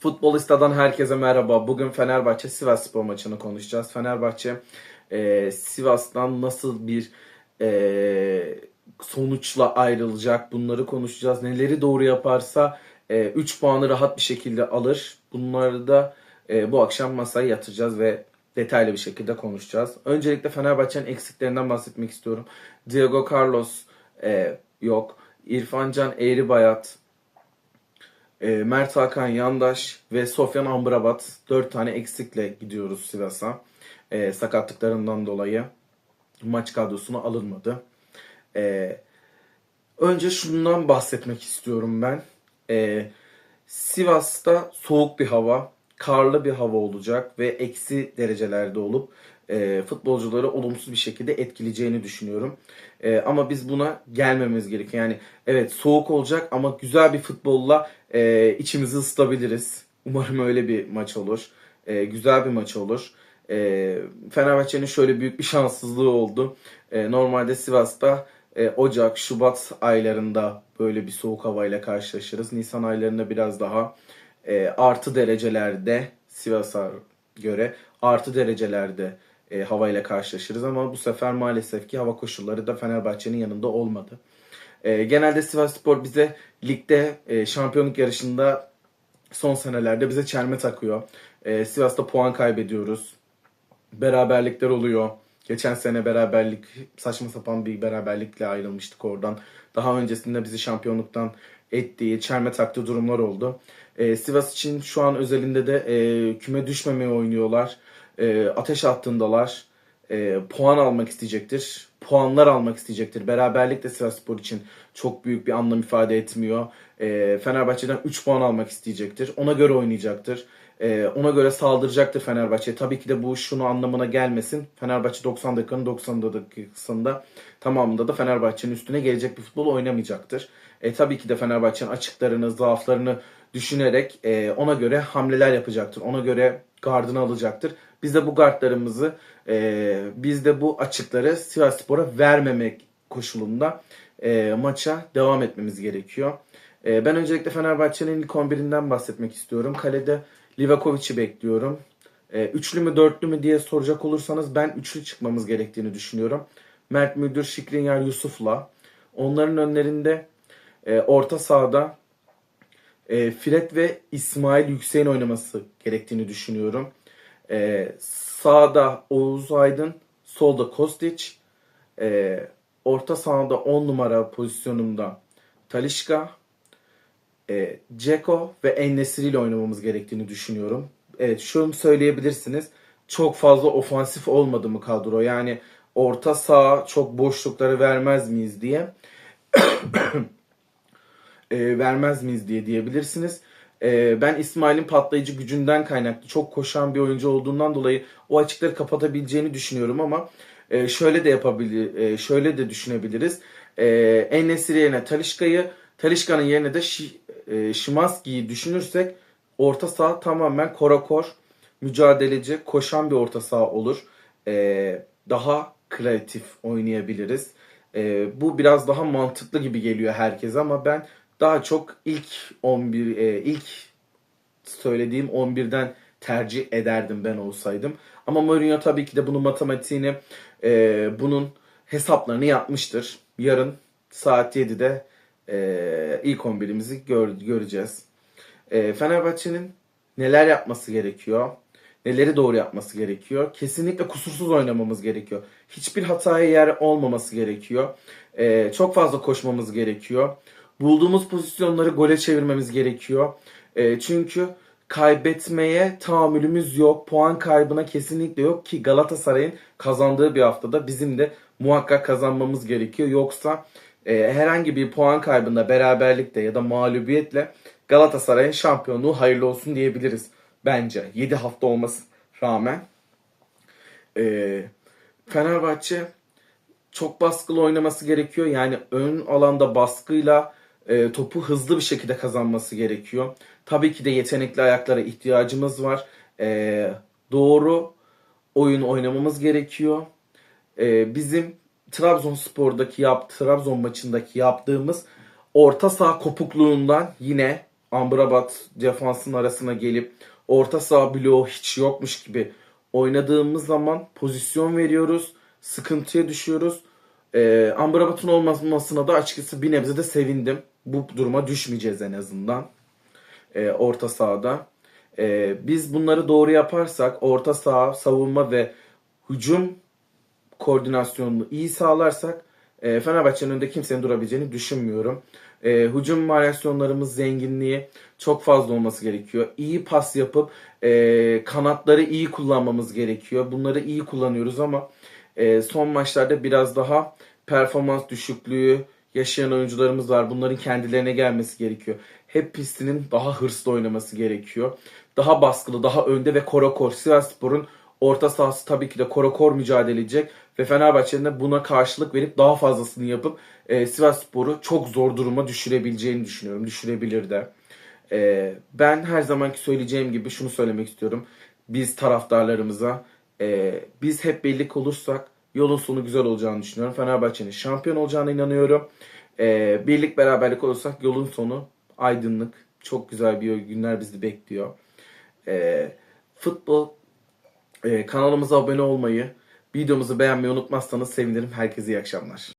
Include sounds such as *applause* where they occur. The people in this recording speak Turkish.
Futbolista'dan herkese merhaba. Bugün Fenerbahçe Sivas Spor maçını konuşacağız. Fenerbahçe e, Sivas'tan nasıl bir e, sonuçla ayrılacak bunları konuşacağız. Neleri doğru yaparsa 3 puanı rahat bir şekilde alır. Bunları da e, bu akşam masaya yatıracağız ve detaylı bir şekilde konuşacağız. Öncelikle Fenerbahçe'nin eksiklerinden bahsetmek istiyorum. Diego Carlos e, yok. İrfan Can Eğribayat, e, Mert Hakan Yandaş ve Sofyan Amrabat 4 tane eksikle gidiyoruz Sivas'a. E, sakatlıklarından dolayı maç kadrosuna alınmadı. E, önce şundan bahsetmek istiyorum ben. E, Sivas'ta soğuk bir hava, karlı bir hava olacak ve eksi derecelerde olup e, futbolcuları olumsuz bir şekilde etkileyeceğini düşünüyorum. E, ama biz buna gelmemiz gerekiyor. Yani evet soğuk olacak ama güzel bir futbolla e, içimizi ısıtabiliriz. Umarım öyle bir maç olur. E, güzel bir maç olur. E, Fenerbahçe'nin şöyle büyük bir şanssızlığı oldu. E, normalde Sivas'ta e, Ocak, Şubat aylarında böyle bir soğuk havayla karşılaşırız. Nisan aylarında biraz daha e, artı derecelerde Sivas'a göre artı derecelerde e, havayla karşılaşırız ama bu sefer maalesef ki hava koşulları da Fenerbahçe'nin yanında olmadı. E, genelde Sivasspor bize ligde e, şampiyonluk yarışında son senelerde bize çelme takıyor. E, Sivas'ta puan kaybediyoruz. Beraberlikler oluyor. Geçen sene beraberlik saçma sapan bir beraberlikle ayrılmıştık oradan. Daha öncesinde bizi şampiyonluktan ettiği, çelme taktığı durumlar oldu. E, Sivas için şu an özelinde de e, küme düşmemeye oynuyorlar. E, ateş hattındalar. E, puan almak isteyecektir. Puanlar almak isteyecektir. Beraberlik de Sivasspor için çok büyük bir anlam ifade etmiyor. E, Fenerbahçe'den 3 puan almak isteyecektir. Ona göre oynayacaktır. E, ona göre saldıracaktır Fenerbahçe. Tabii ki de bu şunu anlamına gelmesin. Fenerbahçe 90 dakikanın 90 dakikasında tamamında da Fenerbahçe'nin üstüne gelecek bir futbol oynamayacaktır. E, tabii ki de Fenerbahçe'nin açıklarını, zaaflarını düşünerek e, ona göre hamleler yapacaktır. Ona göre gardını alacaktır. Biz de bu gardlarımızı, e, biz de bu açıkları Sivasspor'a vermemek koşulunda e, maça devam etmemiz gerekiyor. E, ben öncelikle Fenerbahçe'nin ilk 11'inden bahsetmek istiyorum. Kalede Livakovic'i bekliyorum. E, üçlü mü dörtlü mü diye soracak olursanız ben üçlü çıkmamız gerektiğini düşünüyorum. Mert Müldür, Şikrinyar, Yusuf'la. Onların önlerinde e, orta sahada e, Fred ve İsmail Yüksek'in oynaması gerektiğini düşünüyorum. E, sağda Oğuz Aydın, solda Kostić, e, orta sahada 10 numara pozisyonunda Talişka, e, Ceko ve Ennesiri ile oynamamız gerektiğini düşünüyorum. Evet şunu söyleyebilirsiniz. Çok fazla ofansif olmadı mı kadro? Yani orta saha çok boşlukları vermez miyiz diye *coughs* e, vermez miyiz diye diyebilirsiniz. E, ben İsmail'in patlayıcı gücünden kaynaklı çok koşan bir oyuncu olduğundan dolayı o açıkları kapatabileceğini düşünüyorum ama e, şöyle de yapabilir, e, şöyle de düşünebiliriz. E, Enesiri yerine Talişka'yı, Talişka'nın yerine de Şi, e, Şimanski'yi düşünürsek orta saha tamamen korakor, mücadeleci, koşan bir orta saha olur. E, daha kreatif oynayabiliriz. E, bu biraz daha mantıklı gibi geliyor herkese ama ben daha çok ilk 11 e, ilk söylediğim 11'den tercih ederdim ben olsaydım. Ama Mourinho tabii ki de bunun matematiğini e, bunun hesaplarını yapmıştır. Yarın saat 7'de e, ilk 11'imizi gör, göreceğiz. E, Fenerbahçe'nin neler yapması gerekiyor? Neleri doğru yapması gerekiyor? Kesinlikle kusursuz oynamamız gerekiyor. Hiçbir hataya yer olmaması gerekiyor. E, çok fazla koşmamız gerekiyor bulduğumuz pozisyonları gole çevirmemiz gerekiyor. E, çünkü kaybetmeye tahammülümüz yok. Puan kaybına kesinlikle yok ki Galatasaray'ın kazandığı bir haftada bizim de muhakkak kazanmamız gerekiyor. Yoksa e, herhangi bir puan kaybında beraberlikte ya da mağlubiyetle Galatasaray'ın şampiyonluğu hayırlı olsun diyebiliriz bence. 7 hafta olması rağmen. E, Fenerbahçe çok baskılı oynaması gerekiyor. Yani ön alanda baskıyla e, topu hızlı bir şekilde kazanması gerekiyor. Tabii ki de yetenekli ayaklara ihtiyacımız var. E, doğru oyun oynamamız gerekiyor. E, bizim Trabzonspor'daki yap, Trabzon maçındaki yaptığımız orta saha kopukluğundan yine Amrabat defansın arasına gelip orta saha bloğu hiç yokmuş gibi oynadığımız zaman pozisyon veriyoruz. Sıkıntıya düşüyoruz. Ee, Amrabat'ın olmamasına da açıkçası bir nebze de sevindim. Bu duruma düşmeyeceğiz en azından. Ee, orta sahada. Ee, biz bunları doğru yaparsak orta saha, savunma ve hücum koordinasyonunu iyi sağlarsak e, Fenerbahçe'nin önünde kimsenin durabileceğini düşünmüyorum. E, hücum varyasyonlarımız zenginliği çok fazla olması gerekiyor. İyi pas yapıp e, kanatları iyi kullanmamız gerekiyor. Bunları iyi kullanıyoruz ama e, son maçlarda biraz daha performans düşüklüğü yaşayan oyuncularımız var. Bunların kendilerine gelmesi gerekiyor. Hep pistinin daha hırslı oynaması gerekiyor. Daha baskılı, daha önde ve korakor. Sivasspor'un orta sahası tabii ki de korakor mücadele edecek ve Fenerbahçe'nin de buna karşılık verip daha fazlasını yapıp e, Sivasspor'u çok zor duruma düşürebileceğini düşünüyorum. Düşürebilir de. E, ben her zamanki söyleyeceğim gibi şunu söylemek istiyorum. Biz taraftarlarımıza e, biz hep birlik olursak yolun sonu güzel olacağını düşünüyorum. Fenerbahçe'nin şampiyon olacağına inanıyorum. E, birlik beraberlik olursak yolun sonu aydınlık. Çok güzel bir günler bizi bekliyor. E, futbol e, kanalımıza abone olmayı, videomuzu beğenmeyi unutmazsanız sevinirim. Herkese iyi akşamlar.